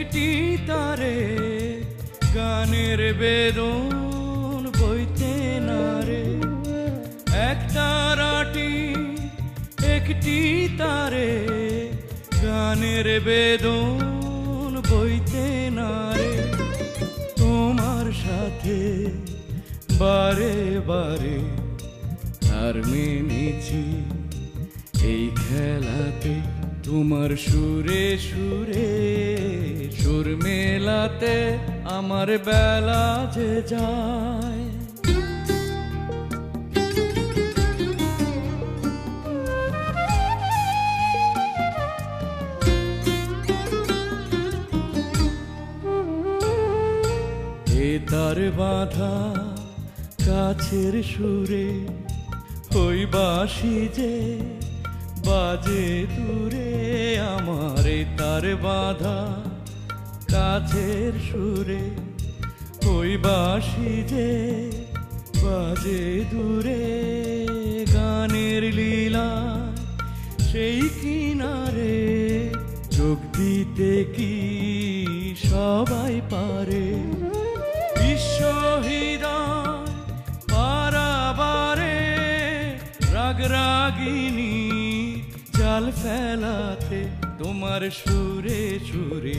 একটি তারে, গানের বেদন বইতে না রে। এক তারাটি একটি তারে, গানের বেদন বইতে না রে। তোমার সাথে বারে বারে আর মেনেছি, এই খেলাতে তোমার সুরে সুরে মেলাতে আমার বেলা যে যায়। তার বাধা কাছের সুরে, ওই বাসি যে বাজে দূরে। আমার তার বাধা কাছের সুরে, ওই বাসি যে বাজে দূরে, গানের লীলা সেই কিনারে যোগ দিতে কি সবাই পারে? বিশ্বহৃদয় পারাবারে রাগ রাগিনী জাল ফেলাতে তোমার সুরে সুরে